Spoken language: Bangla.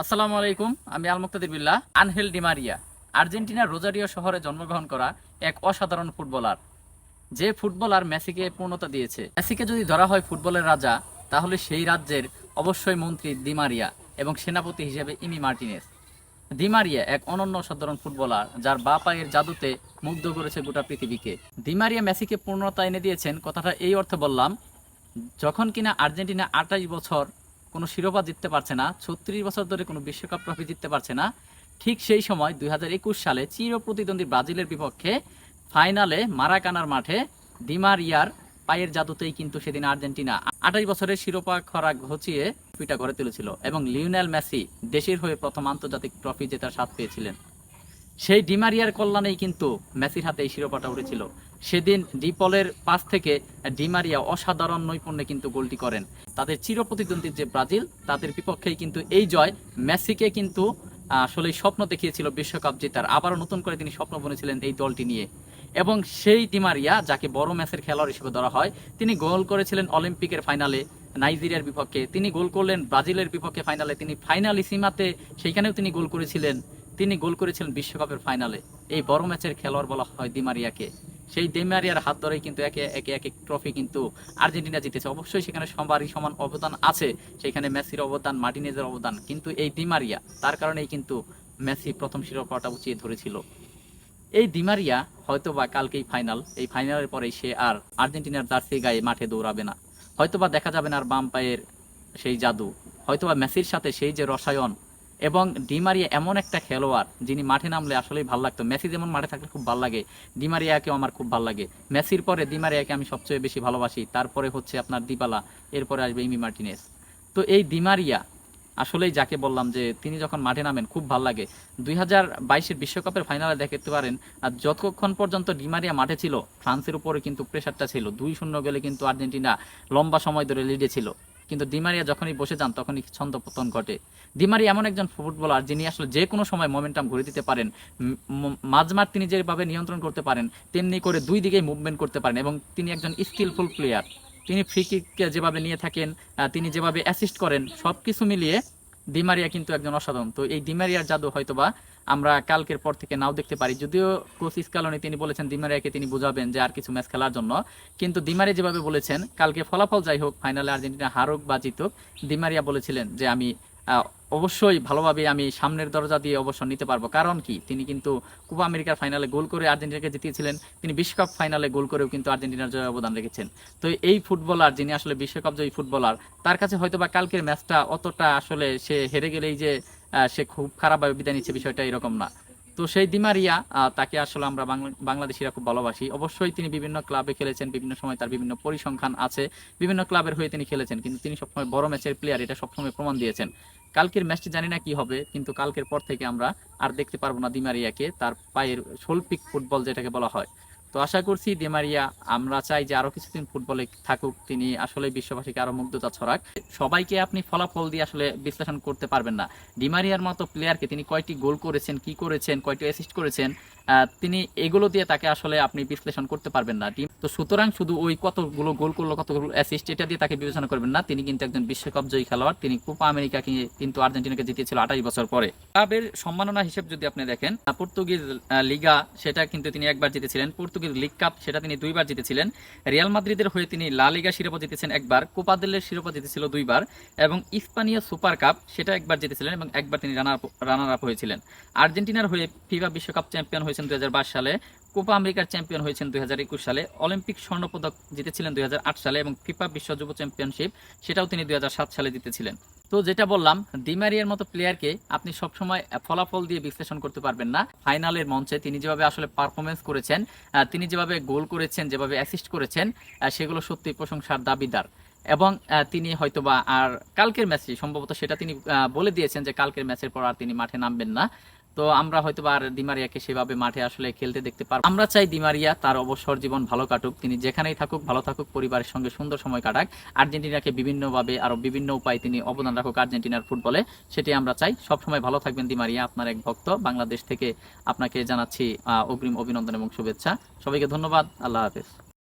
আসসালামু আলাইকুম, আমি Al Muktadir Billah, Angel Di Maria আর্জেন্টিনার রোজারিও শহরে জন্মগ্রহণ করা এক অসাধারণ ফুটবলার। যে ফুটবলার মেসিকে পূর্ণতা দিয়েছে। মেসিকে যদি ধরা হয় ফুটবলের রাজা, তাহলে সেই রাজ্যের অবশ্যই মন্ত্রী দিমারিয়া এবং সেনাপতি হিসেবে ইমি মার্টিনেস। দিমারিয়া এক অনন্য সাধারণ ফুটবলার, যার বা পায়ের জাদুতে মুগ্ধ করেছে গোটা পৃথিবীকে। দিমারিয়া মেসিকে পূর্ণতা এনে দিয়েছেন, কথাটা এই অর্থে বললাম, যখন কিনা আর্জেন্টিনা আঠাশ বছর কোনো শিরোপা জিততে পারছে না, ছত্রিশ বছর ধরে কোনো বিশ্বকাপ ট্রফি জিততে পারছে না। ঠিক সেই সময় দুই সালে চির প্রতিদ্বন্দ্বী ব্রাজিলের বিপক্ষে ফাইনালে মারাকানার মাঠে দিমারিয়ার পায়ের জাদুতেই কিন্তু সেদিন আর্জেন্টিনা আঠাশ বছরের শিরোপা খরা ঘচিয়ে পিটা করে তুলেছিল এবং লিওনেল মেসি দেশের হয়ে প্রথম আন্তর্জাতিক ট্রফি জেতার স্বাদ পেয়েছিলেন। সেই ডিমারিয়ার কল্যাণেই কিন্তু মেসির হাতে এই শিরোপাটা উঠেছিল। সেদিন ডিপলের পাস থেকে ডিমারিয়া অসাধারণ নৈপুণ্যে কিন্তু গোলটি করেন। তাদের চিরপ্রতিদ্বন্দ্বী যে ব্রাজিল, তাদের বিপক্ষেই কিন্তু এই জয়। মেসিকে কিন্তু আসলে স্বপ্ন দেখিয়েছিল বিশ্বকাপ জেতার। আবারও নতুন করে তিনি স্বপ্ন বুনেছিলেন এই দলটি নিয়ে। এবং সেই ডিমারিয়া যাকে বড় ম্যাচের খেলোয়াড় হিসেবে ধরা হয়, তিনি গোল করেছিলেন অলিম্পিকের ফাইনালে নাইজেরিয়ার বিপক্ষে। তিনি গোল করলেন ব্রাজিলের বিপক্ষে ফাইনালে। তিনি ফাইনালি সীমাতে সেইখানেও তিনি গোল করেছিলেন। তিনি গোল করেছিলেন বিশ্বকাপের ফাইনালে। এই বড় ম্যাচের খেলোয়াড় বলা হয় দিমারিয়াকে সেই দিমারিয়ার হাত ধরেই কিন্তু একে একে, এক এক ট্রফি কিন্তু আর্জেন্টিনা জিতেছে। অবশ্যই সেখানে সবারই সমান অবদান আছে। সেখানে মেসির অবদান, মার্টিনেজের অবদান, কিন্তু এই দিমারিয়া, তার কারণেই কিন্তু মেসি প্রথম শিরোপাটা উঁচিয়ে ধরেছিল। এই দিমারিয়া হয়তো বা কালকেই ফাইনাল এই ফাইনালের পরেই সে আর আর্জেন্টিনার জার্সি গায়ে মাঠে দৌড়াবে না। হয়তোবা দেখা যাবে না আর বাম পায়ের সেই জাদু। হয়তোবা মেসির সাথে সেই যে রসায়ন এবং ডিমারিয়া এমন একটা খেলোয়াড় যিনি মাঠে নামলে আসলেই ভালো লাগতো। মেসি যেমন মাঠে থাকলে খুব ভালো লাগে ডিমারিয়াকেও আমার খুব ভালো লাগে। মেসির পরে ডিমারিয়াকে আমি সবচেয়ে বেশি ভালোবাসি, তারপরে হচ্ছে আপনার দিবালা, এরপরে আসবে ইমি মার্টিনেস। তো এই ডিমারিয়া আসলেই যাকে বললাম যে তিনি যখন মাঠে নামেন, খুব ভালো লাগে। দুই হাজার বাইশের বিশ্বকাপের ফাইনালে দেখতে পারেন, আর যতক্ষণ পর্যন্ত ডিমারিয়া মাঠে ছিল, ফ্রান্সের উপরে কিন্তু প্রেশারটা ছিল। দুই শূন্য গেলে কিন্তু আর্জেন্টিনা লম্বা সময় ধরে লিডে ছিল। কিন্তু ডিমারিয়া যখনই বসে যান, তখনই ছন্দ পতন ঘটে। ডিমারিয়া এমন একজন ফুটবলার যিনি আসলে যে কোনো সময় মোমেন্টাম ঘুরে দিতে পারেন মাঝমাঠ তিনি যেভাবে নিয়ন্ত্রণ করতে পারেন, তেমনি করে দুই দিকেই মুভমেন্ট করতে পারেন এবং তিনি একজন স্কিলফুল প্লেয়ার তিনি ফ্রি কিককে যেভাবে নিয়ে থাকেন তিনি যেভাবে অ্যাসিস্ট করেন সব কিছু মিলিয়ে ডিমারিয়া কিন্তু একজন অসাধারণ। তো এই ডিমারিয়ার জাদু হয়তোবা আমরা কালকের পর থেকে নাও দেখতে পারি। যদিও কোচ স্কালনি তিনি বলেছেন ডিমারিয়াকে তিনি বোঝাবেন যে আর কিছু ম্যাচ খেলার জন্য। কিন্তু ডিমারিয়া যেভাবে বলেছেন, কালকে ফলাফল যাই হোক, ফাইনালে আর্জেন্টিনা হারুক বা জিতুক ডিমারিয়া বলেছিলেন যে আমি অবশ্যই ভালোভাবে আমি সামনের দরজা দিয়ে অবসর নিতে পারব। কারণ কি? তিনি কিন্তু কোপা আমেরিকার ফাইনালে গোল করে আর্জেন্টিনাকে জিতিয়েছিলেন। তিনি বিশ্বকাপ ফাইনালে গোল করেও কিন্তু আর্জেন্টিনার জয় অবদান রেখেছেন। তো এই ফুটবলার যিনি আসলে বিশ্বকাপ জয়ী ফুটবলার, তার কাছে হয়তো বা কালকের ম্যাচটা অতটা আসলে সে হেরে গেলেই যে সে খুব খারাপভাবে বিদায় নিচ্ছে, বিষয়টা এরকম না। তো সেই দিমারিয়া তাকে আসলে আমরা বাংলাদেশিরা খুব ভালোবাসি। অবশ্যই তিনি বিভিন্ন ক্লাবে খেলেছেন, বিভিন্ন সময় তার বিভিন্ন পরিসংখ্যান আছে। বিভিন্ন ক্লাবের হয়ে তিনি খেলেছেন, কিন্তু তিনি সবসময় বড় ম্যাচের প্লেয়ার এটা সবসময় প্রমাণ দিয়েছেন। কালকের ম্যাচটি জানি না কি হবে, কিন্তু কালকের পর থেকে আমরা আর দেখতে পারব না দিমারিয়াকে, তার পায়ের শৈল্পিক ফুটবল যেটাকে বলা হয়। তো আশা করছি দেমারিয়া আমরা চাই যে আরও কিছুদিন ফুটবলে থাকুক, তিনি আসলে বিশ্ববাসীকে আরও মুগ্ধতা ছড়াক। সবাইকে আপনি ফলাফল দিয়ে আসলে বিশ্লেষণ করতে পারবেন না। ডিমারিয়ার মতো প্লেয়ারকে তিনি কয়টি গোল করেছেন, কি করেছেন, কয়টি অ্যাসিস্ট করেছেন তিনি এগুলো দিয়ে তাকে আসলে আপনি বিশ্লেষণ করতে পারবেন না, টিম। তো সুতরাং শুধু ওই কতগুলো গোল করল, কতগুলো অ্যাসিস্ট এটা দিয়ে তাকে বিবেচনা করবেন না। তিনি কিন্তু একজন বিশ্বকাপ জয়ী খেলোয়াড়। তিনি কোপা আমেরিকাকে কিন্তু আর্জেন্টিনাকে জিতিয়েছিল আঠাশ বছর পরে। ক্লাবের সম্মাননা হিসেব যদি আপনি দেখেন পর্তুগিজ লিগা, সেটা কিন্তু তিনি একবার জিতেছিলেন। পর্তুগিজ লিগ কাপ, সেটা তিনি দুইবার জিতেছিলেন। রিয়াল মাদ্রিদের হয়ে তিনি লা লিগা শিরোপা জিতেছেন একবার, কোপা দেলের শিরোপা জিতেছিল দুইবার, এবং ইস্পানীয় সুপার কাপ, সেটা একবার জিতেছিলেন এবং একবার তিনি রানার আপ হয়েছিলেন। আর্জেন্টিনার হয়ে ফিফা বিশ্বকাপ চ্যাম্পিয়ন হয়েছেন দুই সালে, কোপা আমেরিকার চ্যাম্পিয়ন হয়েছেন দুই সালে, অলিম্পিক স্বর্ণপদক জিতেছিলেন দুই সালে এবং ফিফা বিশ্ব যুব চ্যাম্পিয়নশিপ সেটাও তিনি দুই সালে জিতেছিলেন। তো যেটা বললাম ডিমারিয়ার মতো প্লেয়ারকে আপনি সবসময় ফলাফল দিয়ে বিশ্লেষণ করতে পারবেন না। ফাইনালের মঞ্চে তিনি যেভাবে আসলে পারফরমেন্স করেছেন তিনি যেভাবে গোল করেছেন, যেভাবে অ্যাসিস্ট করেছেন সেগুলো সত্যি প্রশংসার দাবিদার। এবং তিনি হয়তোবা আর কালকের ম্যাচে সম্ভবত সেটা তিনি বলে দিয়েছেন যে কালকের ম্যাচের পর আর তিনি মাঠে নামবেন না। তো আমরা হয়তো আর দিমারিয়াকে সেভাবে মাঠে আসলে খেলতে দেখতে পারব আমরা চাই দিমারিয়া তার অবসর জীবন ভালো কাটুক, তিনি যেখানেই থাকুক, ভালো থাকুক, পরিবারের সঙ্গে সুন্দর সময় কাটাক। আর্জেন্টিনাকে বিভিন্নভাবে আরও বিভিন্ন উপায়ে তিনি অবদান রাখুক আর্জেন্টিনার ফুটবলে, সেটি আমরা চাই। সবসময় ভালো থাকবেন দিমারিয়া, আপনার এক ভক্ত। বাংলাদেশ থেকে আপনাকে জানাচ্ছি অগ্রিম অভিনন্দন এবং শুভেচ্ছা। সবাইকে ধন্যবাদ। আল্লাহ হাফেজ।